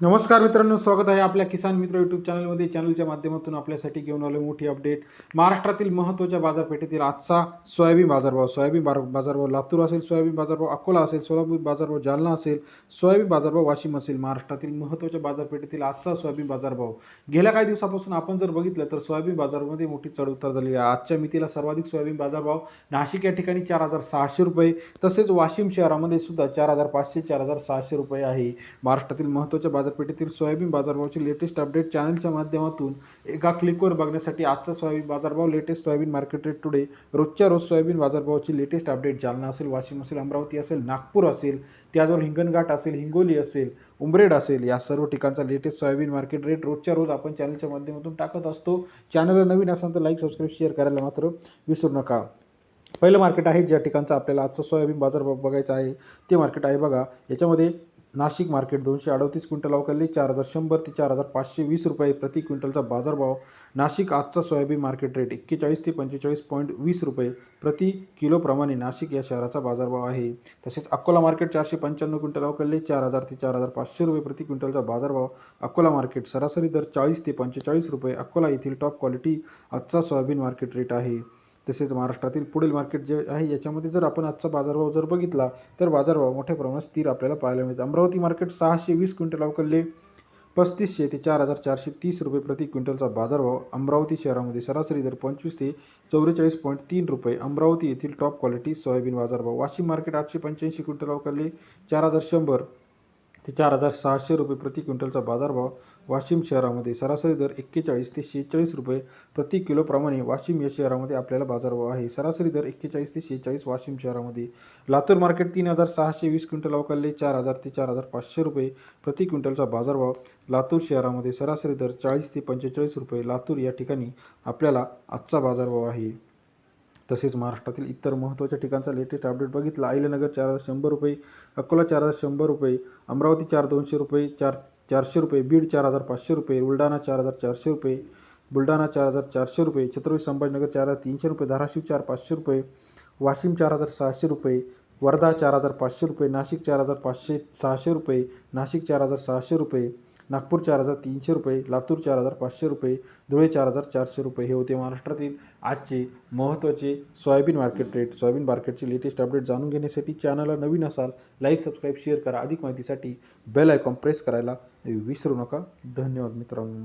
नमस्कार मित्रांनो स्वागत आहे आपल्या किसान मित्र यूट्यूब चॅनलमध्ये चॅनलच्या माध्यमातून आपल्यासाठी घेऊन आलो मोठी अपडेट महाराष्ट्रातील महत्त्वाच्या बाजारपेठेतील आजचा सोयाबीन बाजारभाव. सोयाबीन बार बाजारभाव लातूर असेल सोयाबीन बाजारभाव अकोला असेल सोलापूर बाजारभाव जालना असेल सोयाबीन बाजारभाव वाशिम असेल. महाराष्ट्रातील महत्त्वाच्या बाजारपेठेतील आजचा सोयाबीन बाजारभाव. गेल्या काही दिवसापासून आपण जर बघितलं तर सोयाबीन बाजारामध्ये मोठी चढउतार झाली आहे. आजच्या मितीला सर्वाधिक सोयाबीन बाजारभाव नाशिक या ठिकाणी चार हजार सहाशे रुपये तसेच वाशिम शहरामध्ये सुद्धा चार हजार पाचशे चार हजार सहाशे रुपये आहे. महाराष्ट्रातील महत्त्वाच्या बाजारपेठेतील सोयाबीन बाजारभावाचे लेटेस्ट अपडेट चॅनलच्या माध्यमातून एका क्लिकवर बघण्यासाठी आजचा सोयाबीन बाजारभाव latest soybean market rate today रोजच्या रोज सोयाबीन बाजारभावाची लेटेस्ट अपडेट जालना असेल वाशिम असेल अमरावती असेल नागपूर असेल त्याचबरोबर हिंगणघाट असेल हिंगोली असेल उमरेड असेल या सर्व ठिकाणचा लेटेस्ट सोयाबीन मार्केट रेट रोजच्या रोज आपण चॅनलच्या माध्यमातून टाकत असतो. चॅनलला नवीन असाल तर लाईक सबस्क्राईब शेअर करायला मात्र विसरू नका. पहिलं मार्केट आहे ज्या ठिकाणचं आपल्याला आजचा सोयाबीन बाजारभाव बघायचा आहे ते मार्केट आहे बघा. याच्यामध्ये नाशिक मार्केट दोनशे अडतीस क्विंटल अवकाळली चार हजार शंभर ते चार हजार पाचशे वीस रुपये प्रति क्विंटलचा बाजारभाव नाशिक आजचा सोयाबीन मार्केट रेट एक्केचाळीस ते पंचेचाळीस पॉईंट वीस रुपये प्रति किलोप्रमाणे नाशिक या शहराचा बाजारभाव आहे. तसेच अकोला मार्केट चारशे पंच्याण्णव क्विंटल अवकाळले चार हजार ते चार हजार पाचशे रुपये प्रति क्विंटलचा बाजारभाव अकोला मार्केट सरासरी दर चाळीस ते पंचेचाळीस रुपये अकोला येथील टॉप क्वालिटी आजचा सोयाबीन मार्केट रेट आहे. तसेच महाराष्ट्रातील पुढील मार्केट जे आहे याच्यामध्ये जर आपण आजचा बाजारभाव जर बघितला तर बाजारभाव मोठ्या प्रमाणात स्थिर आपल्याला पाहायला मिळते. अमरावती मार्केट सहाशे वीस क्विंटल अवकलले पस्तीसशे ते चार हजार चारशे तीस रुपये प्रति क्विंटलचा बाजारभाव अमरावती शहरामध्ये सरासरी दर पंचवीस ते चौवेचाळीस पॉईंट तीन रुपये. अमरावती येथील टॉप क्वालिटी सोयाबीन बाजारभाव. वाशिम मार्केट आठशे पंच्याऐंशी क्विंटल अवकलले चार हजार शंभर ते चार हजार सहाशे रुपये प्रति क्विंटलचा बाजारभाव वाशिम शहरामध्ये सरासरी दर एक्केचाळीस ते शेहेचाळीस रुपये प्रति किलोप्रमाणे वाशिम या शहरामध्ये आपल्याला बाजारभाव आहे. सरासरी दर एक्केचाळीस ते शेहेचाळीस वाशिम शहरामध्ये. लातूर मार्केट तीन हजार सहाशे वीस क्विंटल अवकालले चार हजार ते चार हजार पाचशे रुपये प्रति क्विंटलचा बाजारभाव लातूर शहरामध्ये सरासरी दर चाळीस ते पंचेचाळीस रुपये लातूर या ठिकाणी आपल्याला आजचा बाजारभाव आहे. तसेच महाराष्ट्रातील इतर महत्त्वाच्या ठिकाणचा लेटेस्ट अपडेट बघितला अहिल्यानगर चार हजार शंभर रुपये अकोला चार हजार शंभर रुपये अमरावती चार दोनशे रुपये चार चारशे रुपये बीड चार हजार पाचशे रुपये बुलढाणा चार हजार चारशे रुपये बुलढाणा चार हजार चारशे रुपये छत्रपती संभाजीनगर चार हजार तीनशे रुपये धाराशिव चार पाचशे रुपये वाशिम चार हजार सहाशे रुपये वर्धा चार हजार पाचशे रुपये नाशिक चार हजार पाचशे सहाशे रुपये नाशिक चार हजार सहाशे रुपये नागपूर चार हजार तीनशे रुपये लातूर चार हजार पाचशे रुपये धुळे चार हजार चारशे रुपये. हे होते महाराष्ट्रातील आजचे महत्त्वाचे सोयाबीन मार्केट रेट सोयाबीन मार्केटचे लेटेस्ट अपडेट जाणून घेण्यासाठी चॅनलला नवीन असाल लाईक सबस्क्राईब शेअर करा. अधिक माहितीसाठी बेल आयकॉन प्रेस करायला विसरू नका. धन्यवाद मित्रांनो.